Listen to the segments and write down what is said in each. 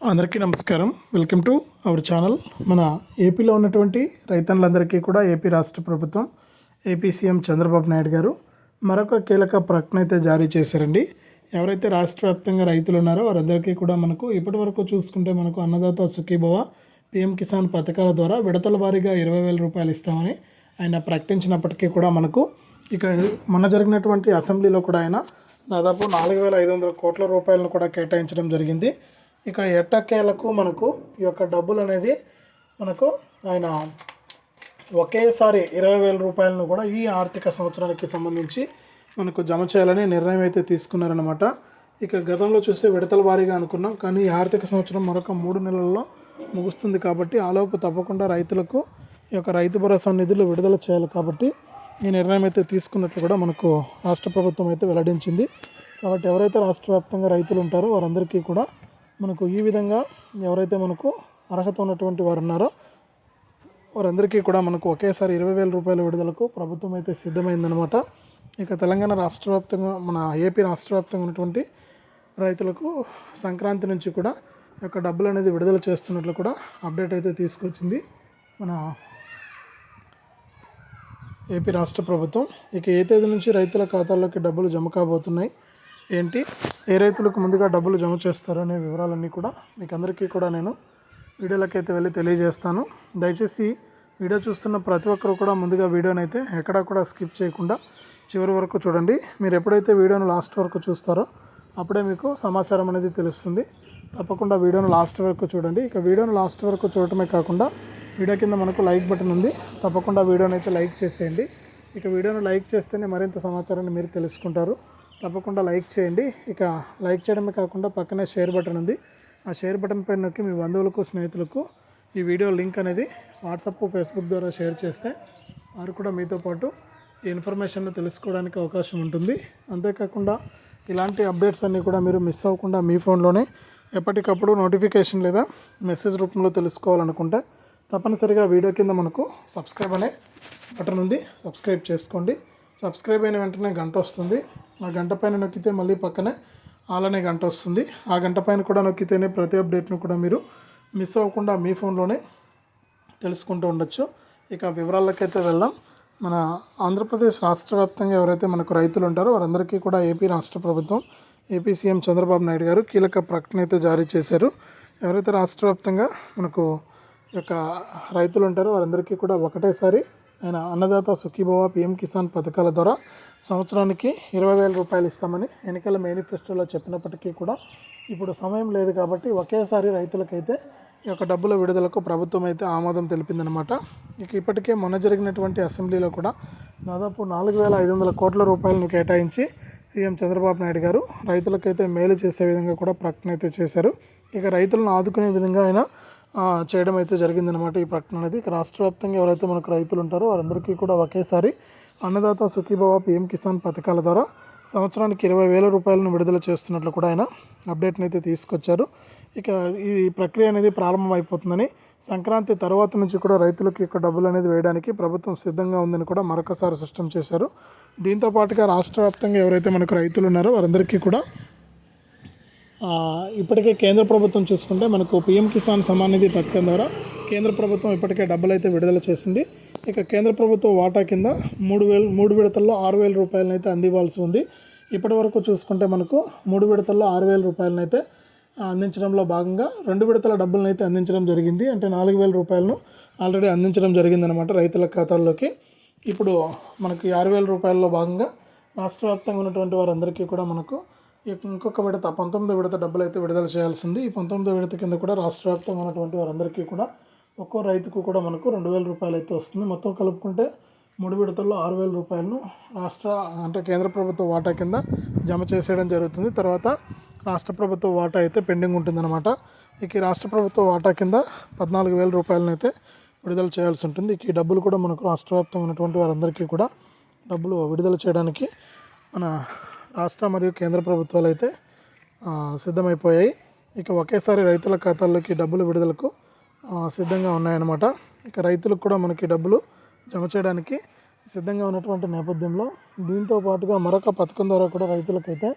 అందరికీ నమస్కారం. Welcome to our channel. మన ఏపీలో ఉన్నటువంటి రైతన్నులందరికీ కూడా ఏపీ రాష్ట్ర ప్రభుత్వం ఏపీ సీఎం చంద్రబాబు నాయుడు గారు మరొక కీలక ప్రకటన అయితే జారీ చేశారండి. ఎవరైతే రాష్ట్ర వ్యాప్తంగా రైతులు ఉన్నారో వారందరికీ కూడా మనకు ఇప్పటి వరకు చూసుకుంటే మనకు అన్నదాత సుఖీభవ పిఎం కిసాన్ పథకాల ద్వారా విడతల వారీగా ఇరవై వేల రూపాయలు ఇస్తామని ఆయన ప్రకటించినప్పటికీ కూడా మనకు ఇక మొన్న జరిగినటువంటి అసెంబ్లీలో కూడా ఆయన దాదాపు నాలుగు వేల ఐదు వందల కోట్ల రూపాయలను కూడా కేటాయించడం జరిగింది. ఇక ఎట్టకేలకు మనకు ఈ యొక్క డబ్బులు అనేది మనకు ఆయన ఒకేసారి ఇరవై వేల రూపాయలను కూడా ఈ ఆర్థిక సంవత్సరానికి సంబంధించి మనకు జమ చేయాలని నిర్ణయం అయితే తీసుకున్నారనమాట ఇక గతంలో చూస్తే విడతల వారీగా అనుకున్నాం కానీ ఈ ఆర్థిక సంవత్సరం మరొక మూడు నెలల్లో ముగుస్తుంది కాబట్టి ఆలోపు తప్పకుండా రైతులకు ఈ యొక్క రైతు భరోసా నిధులు విడుదల చేయాలి కాబట్టి ఈ నిర్ణయం అయితే తీసుకున్నట్లు కూడా మనకు రాష్ట్ర ప్రభుత్వం అయితే వెల్లడించింది. కాబట్టి ఎవరైతే రాష్ట్ర వ్యాప్తంగా రైతులు ఉంటారో వారందరికీ కూడా మనకు ఈ విధంగా ఎవరైతే మనకు అర్హత ఉన్నటువంటి వారు ఉన్నారో వారందరికీ కూడా మనకు ఒకేసారి ఇరవై వేల రూపాయల విడుదలకు ప్రభుత్వం అయితే సిద్ధమైందనమాట ఇక తెలంగాణ రాష్ట్ర వ్యాప్తంగా మన ఏపీ రాష్ట్ర వ్యాప్తంగా ఉన్నటువంటి రైతులకు సంక్రాంతి నుంచి కూడా యొక్క డబ్బులు అనేది విడుదల చేస్తున్నట్లు కూడా అప్డేట్ అయితే తీసుకొచ్చింది మన ఏపీ రాష్ట్ర ప్రభుత్వం. ఇక ఏ తేదీ నుంచి రైతుల ఖాతాల్లోకి డబ్బులు జమ కాబోతున్నాయి? ఏంటి? ఏ రైతులకు ముందుగా డబ్బులు జమ చేస్తారు అనే వివరాలన్నీ కూడా మీకు అందరికీ కూడా నేను వీడియోలకైతే వెళ్ళి తెలియజేస్తాను. దయచేసి వీడియో చూస్తున్న ప్రతి ఒక్కరు కూడా ముందుగా వీడియోని అయితే ఎక్కడా కూడా స్కిప్ చేయకుండా చివరి వరకు చూడండి. మీరు ఎప్పుడైతే వీడియోను లాస్ట్ వరకు చూస్తారో అప్పుడే మీకు సమాచారం అనేది తెలుస్తుంది. తప్పకుండా వీడియోను లాస్ట్ వరకు చూడండి. ఇక వీడియోను లాస్ట్ వరకు చూడటమే కాకుండా వీడియో కింద మనకు లైక్ బటన్ ఉంది. తప్పకుండా వీడియోని అయితే లైక్ చేసేయండి. ఇక వీడియోను లైక్ చేస్తేనే మరింత సమాచారాన్ని మీరు తెలుసుకుంటారు. తప్పకుండా లైక్ చేయండి. ఇక లైక్ చేయడమే కాకుండా పక్కనే షేర్ బటన్ ఉంది. ఆ షేర్ బటన్ పైన నొక్కి మీ బంధువులకు స్నేహితులకు ఈ వీడియో లింక్ అనేది వాట్సాప్ ఫేస్బుక్ ద్వారా షేర్ చేస్తే వారు కూడా మీతో పాటు ఈ ఇన్ఫర్మేషన్ తెలుసుకోవడానికి అవకాశం ఉంటుంది. అంతేకాకుండా ఇలాంటి అప్డేట్స్ అన్నీ కూడా మీరు మిస్ అవ్వకుండా మీ ఫోన్లోనే ఎప్పటికప్పుడు నోటిఫికేషన్ లేదా మెసేజ్ రూపంలో తెలుసుకోవాలనుకుంటే తప్పనిసరిగా వీడియో కింద మనకు సబ్స్క్రైబ్ అనే బటన్ ఉంది. సబ్స్క్రైబ్ చేసుకోండి. సబ్స్క్రైబ్ అయిన వెంటనే గంట వస్తుంది. ఆ గంట పైన నొక్కితే మళ్ళీ పక్కనే అలానే గంట వస్తుంది. ఆ గంట పైన కూడా నొక్కితేనే ప్రతి అప్డేట్ను కూడా మీరు మిస్ అవ్వకుండా మీ ఫోన్లోనే తెలుసుకుంటూ ఉండొచ్చు. ఇక వివరాలకైతే వెళ్దాం. మన ఆంధ్రప్రదేశ్ రాష్ట్ర వ్యాప్తంగా ఎవరైతే మనకు రైతులు ఉంటారో వారందరికీ కూడా ఏపీ రాష్ట్ర ప్రభుత్వం ఏపీ సీఎం చంద్రబాబు నాయుడు గారు కీలక ప్రకటన అయితే జారీ చేశారు. ఎవరైతే రాష్ట్ర వ్యాప్తంగా మనకు ఈ యొక్క రైతులు ఉంటారో వారందరికీ కూడా ఒకటేసారి ఆయన అన్నదాత సుఖీభవ పిఎం కిసాన్ పథకాల ద్వారా సంవత్సరానికి ఇరవై వేల రూపాయలు ఇస్తామని ఎన్నికల మేనిఫెస్టోలో చెప్పినప్పటికీ కూడా ఇప్పుడు సమయం లేదు కాబట్టి ఒకేసారి రైతులకైతే ఈ యొక్క డబ్బుల విడుదలకు ప్రభుత్వం అయితే ఆమోదం తెలిపిందనమాట ఇక ఇప్పటికే మొన్న జరిగినటువంటి అసెంబ్లీలో కూడా దాదాపు నాలుగు వేల ఐదు వందల కోట్ల రూపాయలను కేటాయించి సీఎం చంద్రబాబు నాయుడు గారు రైతులకైతే మేలు చేసే విధంగా కూడా ప్రకటన అయితే చేశారు. ఇక రైతులను ఆదుకునే విధంగా ఆయన చేయడం అయితే జరిగిందనమాట ఈ ప్రకటన అనేది. రాష్ట్ర వ్యాప్తంగా ఎవరైతే మనకు రైతులు ఉంటారో వారందరికీ కూడా ఒకేసారి అన్నదాత సుఖీభవ పిఎం కిసాన్ పథకాల ద్వారా సంవత్సరానికి ఇరవై వేల రూపాయలను విడుదల చేస్తున్నట్లు కూడా ఆయన అప్డేట్ని అయితే తీసుకొచ్చారు. ఇక ఈ ప్రక్రియ అనేది ప్రారంభం అయిపోతుందని సంక్రాంతి తర్వాత నుంచి కూడా రైతులకు యొక్క డబ్బులు అనేది వేయడానికి ప్రభుత్వం సిద్ధంగా ఉందని కూడా మరొకసారి స్పష్టం చేశారు. దీంతో పాటుగా రాష్ట్ర వ్యాప్తంగా ఎవరైతే మనకు రైతులు ఉన్నారో వారందరికీ కూడా ఇప్పటికే కేంద్ర ప్రభుత్వం చూసుకుంటే మనకు పిఎం కిసాన్ సమాన్ నిధి పథకం ద్వారా కేంద్ర ప్రభుత్వం ఇప్పటికే డబ్బులు అయితే విడుదల చేసింది. ఇక కేంద్ర ప్రభుత్వ వాటా కింద మూడు వేలు మూడు విడతల్లో ఆరు వేల రూపాయలను అయితే అందివ్వాల్సి ఉంది. ఇప్పటి వరకు చూసుకుంటే మనకు మూడు విడతల్లో ఆరు వేల రూపాయలను అయితే అందించడంలో భాగంగా రెండు విడతల డబ్బులను అయితే అందించడం జరిగింది. అంటే నాలుగు వేల రూపాయలను ఆల్రెడీ అందించడం జరిగిందనమాట రైతుల ఖాతాల్లోకి. ఇప్పుడు మనకి ఆరు వేల రూపాయల్లో భాగంగా రాష్ట్ర వ్యాప్తంగా ఉన్నటువంటి వారందరికీ కూడా మనకు ఇంకొక విడత పంతొమ్మిదో విడత డబ్బులు అయితే విడుదల చేయాల్సింది. ఈ పంతొమ్మిదో విడత కింద కూడా రాష్ట్ర వ్యాప్తంగా ఉన్నటువంటి వారందరికీ కూడా ఒక్కో రైతుకు కూడా మనకు రెండు వేల రూపాయలు అయితే వస్తుంది. మొత్తం కలుపుకుంటే మూడు విడతల్లో ఆరు వేల రూపాయలను రాష్ట్ర అంటే కేంద్ర ప్రభుత్వ వాటా కింద జమ చేసేయడం జరుగుతుంది. తర్వాత రాష్ట్ర ప్రభుత్వ వాటా అయితే పెండింగ్ ఉంటుందన్నమాట. ఇక ఈ రాష్ట్ర ప్రభుత్వ వాటా కింద పద్నాలుగు వేల రూపాయలను అయితే విడుదల చేయాల్సి ఉంటుంది. ఈ డబ్బులు కూడా మనకు రాష్ట్ర వ్యాప్తంగా ఉన్నటువంటి వారందరికీ కూడా డబ్బులు విడుదల చేయడానికి మన రాష్ట్ర మరియు కేంద్ర ప్రభుత్వాలు అయితే సిద్ధమైపోయాయి. ఇక ఒకేసారి రైతుల ఖాతాల్లోకి డబ్బులు విడుదలకు సిద్ధంగా ఉన్నాయన్నమాట. ఇక రైతులకు కూడా మనకి డబ్బులు జమ చేయడానికి సిద్ధంగా ఉన్నటువంటి నేపథ్యంలో దీంతో పాటుగా మరొక పథకం ద్వారా కూడా రైతులకైతే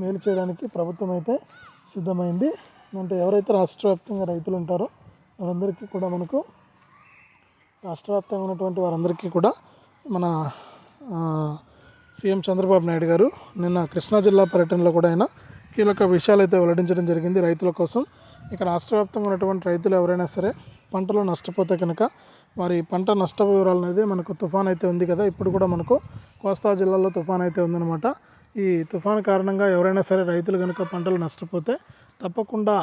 మేలు చేయడానికి ప్రభుత్వం అయితే సిద్ధమైంది. అంటే ఎవరైతే రాష్ట్ర వ్యాప్తంగా రైతులు ఉంటారో వారందరికీ కూడా మనకు రాష్ట్ర వ్యాప్తంగా ఉన్నటువంటి వారందరికీ కూడా మన సీఎం చంద్రబాబు నాయుడు గారు నిన్న కృష్ణా జిల్లా పర్యటనలో కూడా ఆయన కీలక విషయాలు అయితే వెల్లడించడం జరిగింది రైతుల కోసం. ఇక రాష్ట్ర వ్యాప్తంగా ఉన్నటువంటి రైతులు ఎవరైనా సరే పంటలు నష్టపోతే కనుక వారి పంట నష్ట వివరాలు అనేది మనకు తుఫాన్ అయితే ఉంది కదా. ఇప్పుడు కూడా మనకు కోస్తా జిల్లాలో తుఫాన్ అయితే ఉందన్నమాట. ఈ తుఫాన్ కారణంగా ఎవరైనా సరే రైతులు కనుక పంటలు నష్టపోతే తప్పకుండా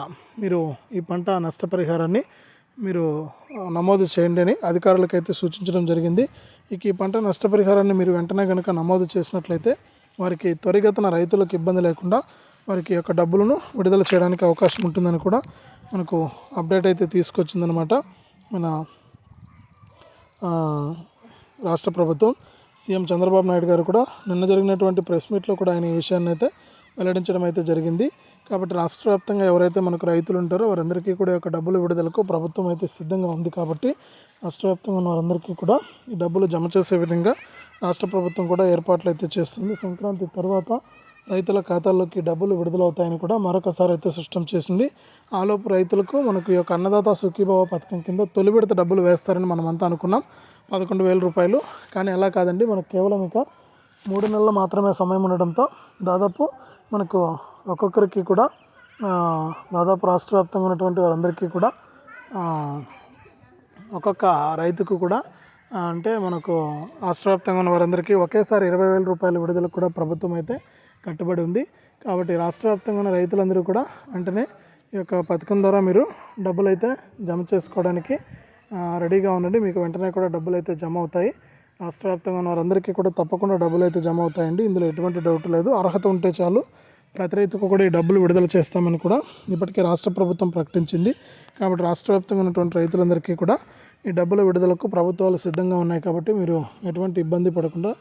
మీరు ఈ పంట నష్టపరిహారాన్ని మీరు నమోదు చేయండి అని అధికారులకైతే సూచించడం జరిగింది. ఇక ఈ పంట నష్టపరిహారాన్ని మీరు వెంటనే కనుక నమోదు చేసినట్లయితే వారికి త్వరిగతన రైతులకు ఇబ్బంది లేకుండా వారికి యొక్క డబ్బులను విడుదల చేయడానికి అవకాశం ఉంటుందని కూడా మనకు అప్డేట్ అయితే తీసుకొచ్చిందనమాట మన రాష్ట్ర ప్రభుత్వం సీఎం చంద్రబాబు నాయుడు గారు కూడా నిన్న జరిగినటువంటి ప్రెస్ మీట్లో కూడా ఆయన ఈ విషయాన్ని అయితే వెల్లడించడం అయితే జరిగింది. కాబట్టి రాష్ట్ర వ్యాప్తంగా ఎవరైతే మనకు రైతులు ఉంటారో వారందరికీ కూడా యొక్క డబ్బులు విడుదలకు ప్రభుత్వం అయితే సిద్ధంగా ఉంది కాబట్టి రాష్ట్ర వ్యాప్తంగా ఉన్న వారందరికీ కూడా ఈ డబ్బులు జమ చేసే విధంగా రాష్ట్ర ప్రభుత్వం కూడా ఏర్పాట్లు అయితే చేస్తుంది. సంక్రాంతి తర్వాత రైతుల ఖాతాల్లోకి డబ్బులు విడుదలవుతాయని కూడా మరొకసారి అయితే స్పష్టం చేసింది. ఆలోపు రైతులకు మనకు ఈ యొక్క అన్నదాత సుఖీభావ పథకం కింద తొలి విడత డబ్బులు వేస్తారని మనం అంతా అనుకున్నాం. పదకొండు వేల రూపాయలు. కానీ అలా కాదండి. మనకు కేవలం ఇక మూడు నెలలు మాత్రమే సమయం ఉండడంతో దాదాపు మనకు ఒక్కొక్కరికి కూడా దాదాపు రాష్ట్ర వ్యాప్తంగా ఉన్నటువంటి వారందరికీ కూడా ఒక్కొక్క రైతుకు కూడా అంటే మనకు రాష్ట్ర వ్యాప్తంగా ఉన్న వారందరికీ ఒకేసారి ఇరవై వేల రూపాయల విడుదలకు కూడా ప్రభుత్వం అయితే కట్టుబడి ఉంది. కాబట్టి రాష్ట్ర వ్యాప్తంగా ఉన్న రైతులందరూ కూడా వెంటనే ఈ యొక్క పథకం ద్వారా మీరు డబ్బులు అయితే జమ చేసుకోవడానికి రెడీగా ఉండండి. మీకు వెంటనే కూడా డబ్బులు అయితే జమ అవుతాయి. రాష్ట్ర వ్యాప్తంగా ఉన్న వారందరికీ కూడా తప్పకుండా డబ్బులు అయితే జమ అవుతాయండి. ఇందులో ఎటువంటి డౌట్ లేదు. అర్హత ఉంటే చాలు. ప్రతి రైతుకు కూడా ఈ డబ్బులు విడుదల చేస్తామని కూడా ఇప్పటికే రాష్ట్ర ప్రభుత్వం ప్రకటించింది. కాబట్టి రాష్ట్ర వ్యాప్తంగా ఉన్నటువంటి రైతులందరికీ కూడా ఈ డబ్బుల విడుదలకు ప్రభుత్వాలు సిద్ధంగా ఉన్నాయి కాబట్టి మీరు ఎటువంటి ఇబ్బంది పడకుండా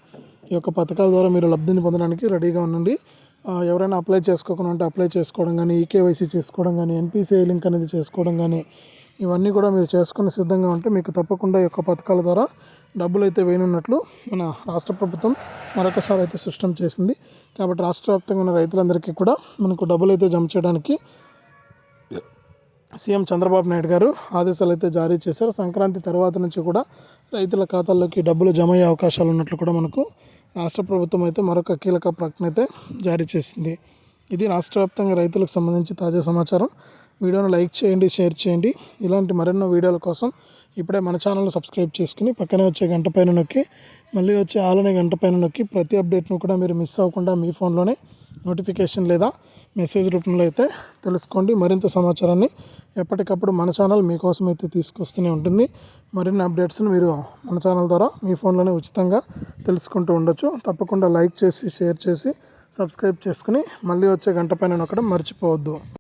ఈ యొక్క పథకాల ద్వారా మీరు లబ్ధిని పొందడానికి రెడీగా ఉండండి. ఎవరైనా అప్లై చేసుకోకుండా ఉంటే అప్లై చేసుకోవడం కానీ ఈకేవైసీ చేసుకోవడం కానీ ఎన్పిసిఐ లింక్ అనేది చేసుకోవడం కానీ ఇవన్నీ కూడా మీరు చేసుకుని సిద్ధంగా ఉంటే మీకు తప్పకుండా ఈ యొక్క పథకాల ద్వారా డబ్బులు అయితే వేయనున్నట్లు మన రాష్ట్ర ప్రభుత్వం మరొకసారి అయితే సిస్టమ్ చేసింది. కాబట్టి రాష్ట్ర వ్యాప్తంగా ఉన్న రైతులందరికీ కూడా మనకు డబ్బులు అయితే జమ చేయడానికి సీఎం చంద్రబాబు నాయుడు గారు ఆదేశాలు అయితే జారీ చేశారు. సంక్రాంతి తర్వాత నుంచి కూడా రైతుల ఖాతాల్లోకి డబ్బులు జమ అయ్యే అవకాశాలు ఉన్నట్లు కూడా మనకు రాష్ట్ర ప్రభుత్వం అయితే మరొక కీలక ప్రకటన అయితే జారీ చేసింది. ఇది రాష్ట్ర వ్యాప్తంగా రైతులకు సంబంధించి తాజా సమాచారం. వీడియోను లైక్ చేయండి షేర్ చేయండి. ఇలాంటి మరెన్నో వీడియోల కోసం ఇప్పుడే మన ఛానల్ని సబ్స్క్రైబ్ చేసుకుని పక్కనే వచ్చే గంట పైన నొక్కి మళ్ళీ వచ్చే ఆలనే గంట పైన నొక్కి ప్రతి అప్డేట్ను కూడా మీరు మిస్ అవ్వకుండా మీ ఫోన్లోనే నోటిఫికేషన్ లేదా మెసేజ్ రూపంలో అయితే తెలుసుకోండి. మరింత సమాచారాన్ని ఎప్పటికప్పుడు మన ఛానల్ మీకోసం అయితే తీసుకొస్తూనే ఉంటుంది. మరిన్ని అప్డేట్స్ని మీరు మన ఛానల్ ద్వారా మీ ఫోన్లోనే ఉచితంగా తెలుసుకుంటూ ఉండొచ్చు. తప్పకుండా లైక్ చేసి షేర్ చేసి సబ్స్క్రైబ్ చేసుకుని మళ్ళీ వచ్చే గంట పైన నొక్కడం మర్చిపోవద్దు.